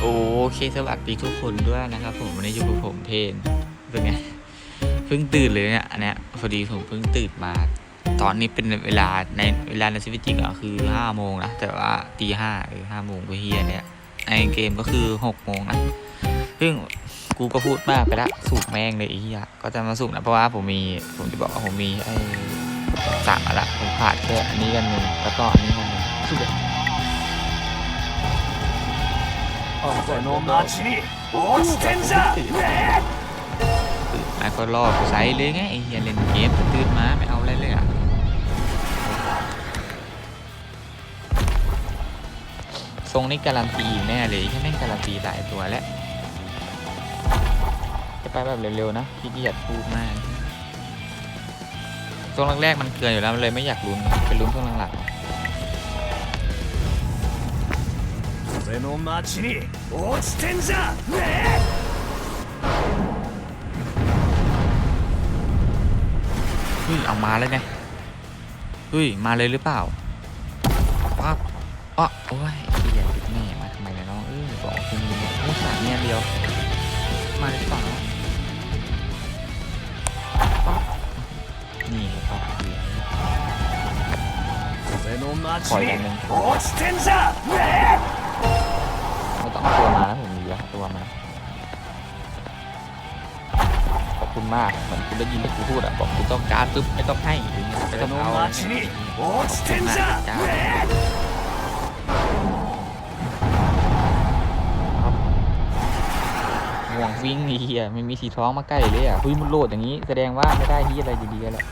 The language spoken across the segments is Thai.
โอเคสวัสดีทุกคนด้วยนะครับ ผมวันนี้อยู่กับผมเพนเป็นไงเพิ่งตื่นเลยเนี่ยอันเนี้ยพอดีผมเพิ่งตื่นมา ตอนนี้เป็นเวลาในเวลาในชีวิตจริงอะคือห้าโมงนะแต่ว่าตีห้าหรือห้าโมงก็เฮียเนี่ยในเกมก็คือหกโมงนะซึ่งกูก็พูดมากไปละสูบแม่งเลยไอ้เฮียก็จะมาสูบนะเพราะว่าผมมีผมจะบอกว่าผมมีไอ้สามอันละผมขาดแค่อันนี้กันหนึ่งแล้วก็อันนี้กันหนึ่งสูบเลย この町に落ちてんじゃね ตื่นมาก็รอดใส่เลยไงไอ้เฮียเล่นเกมตื่นมาไม่เอาอะไรเลยอ่ะทรงนี้การันตีแน่เลยแค่แม่งการันตีหลายตัวแล้วจะไปแบบเร็วๆนะขี้เกียจพูดมากช่วงแรกๆมันเกินอยู่แล้วมันเลยไม่อยากลุ้นไปลุ้นช่วงหลัง 俺の町に落ちてんじゃねๆเฮ้ยเอามาแล้วไงเฮ้ยมาเลยหรือเปล่าปั๊บอ๋อโอ้ยเฮียติดแม่มาทำไมเนี่ยน้องเออบอกคุณมีเนี่ยโอ้สามเนี่ยเดียว มาเลยหรือเปล่าปั๊บนี่ปั๊บเฮีย 俺の町これにね落ちてんじゃね ไม่ต้องเอา ตัวมาแล้วผมมีแล้วตัวมา ขอบคุณมากเหมือนคุณได้ยินที่กูพูดอะบอกคุณต้องการปุ๊บไม่ต้องให้ไม่ต้องเอาขอบคุณมากจ้าห่วงวิ่งเฮียไม่มีสีท้องมาใกล้เลยอะคุยมันโหลดอย่างนี้ แสดงว่าไม่ได้ที่อะไรอยู่ดีแล้ว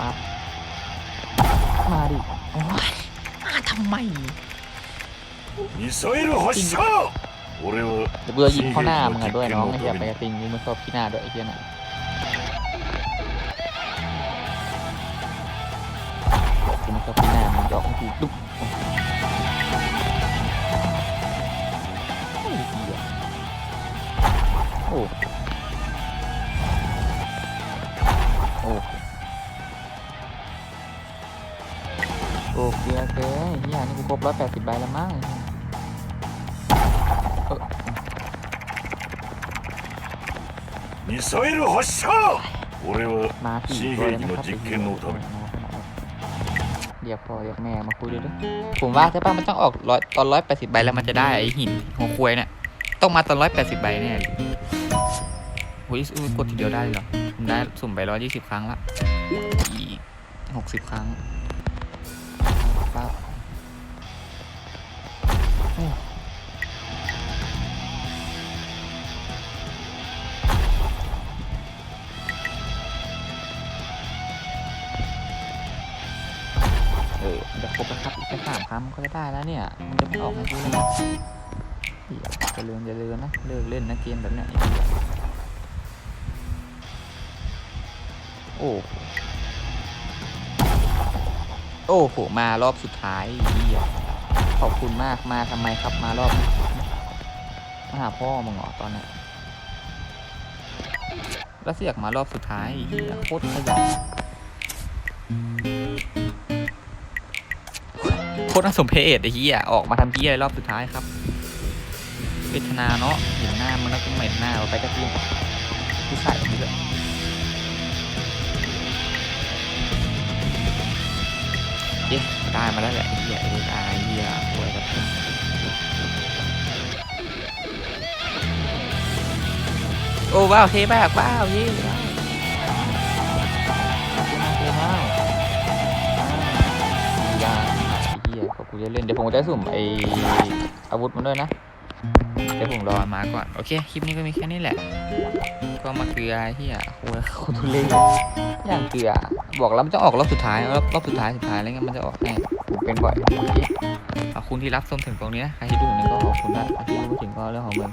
ปั๊บมาดิโอ้มาทำไม เดี๋ยวเบื่อยิงเข้าหน้ามึงอะด้วยน้องไอ้เหี้ยไปกระติงมึงไม่ชอบขี้หน้าด้วยไอ้เหี้ยน่ะบอกกูไม่ชอบขี้หน้ามึงจะออกให้กูดุ๊บโอ้ยเหี้ยโอ้โอ้โอ้เกลือเกินเหี้ยนี่กูครบร้อยแปดสิบใบแล้วมั้ง ミサイル発射俺は มาสี่ 新 ตัว 兵 เลย 器 นะ の ครับ 実験のため เรียกพ่อเรียกแม่มาคุยด้วยด้วยผมว่าใช่ป่ะมันต้องออกร้อยตอนร้อยแปดสิบใบแล้วมันจะได้ไอ้หินหัวควยเนี่ยต้องมาตอนร้อยแปดสิบใบแน่เลยโอ้ยอุ๊ยกดทีเดียวได้เลยเหรอผมได้สุ่มไปร้อยยี่สิบครั้งละอีกหกสิบครั้งปั๊บโอ้ เออมันจะครบแล้วครับอีกแค่สามครั้งมันก็จะได้แล้วเนี่ย มันจะไม่ออกให้ดูเลยนะเหี้ยจะเลือนจะเลือนะเลิกเล่นนะเกมแบบเนี้ยโอ้โอ้โหมารอบสุดท้ายเียขอบคุณมากมาทำไมครับมารอบมาหาพ่อมึงเหรอตอนนี้แล้วเสียกมารอบสุดท้ายเียโคตรขยัน โคตรน่าสมเพชไอ้เหี้ยออกมาทำเหี้ยรอบสุดท้ายครับ เวทนาเนาะเห็นหน้ามันแล้วก็เหม็นหน้าเราไปกระติ้งผู้ชายคนนี้เลยเย้ได้มาแล้วแหละไอ้เหี้ยไอ้ได้ไอ้เหี้ยสวยแบบโอ้ว้าวเท่มากว้าวเย้ จะเล่น เดี๋ยวผมจะสุ่มไออาวุธมันด้วยนะ เดี๋ยวผมรอมาก่อน โอเค คลิปนี้ก็มีแค่นี้แหละ ก็มาเกลือไอ้เหี้ยโคตรโคตรทุเล่อย่างเกลือ บอกแล้วมันจะออกรอบสุดท้าย รอบรอบสุดท้ายสุดท้ายแล้วงั้นมันจะออกแน่ผมเป็นบ่อยเคขอบคุณที่รับชมถึงตรงนี้นะใครที่ดูถึงนี้ก็ขอบคุณนะใครที่ดูถึงก็เรื่องของมึง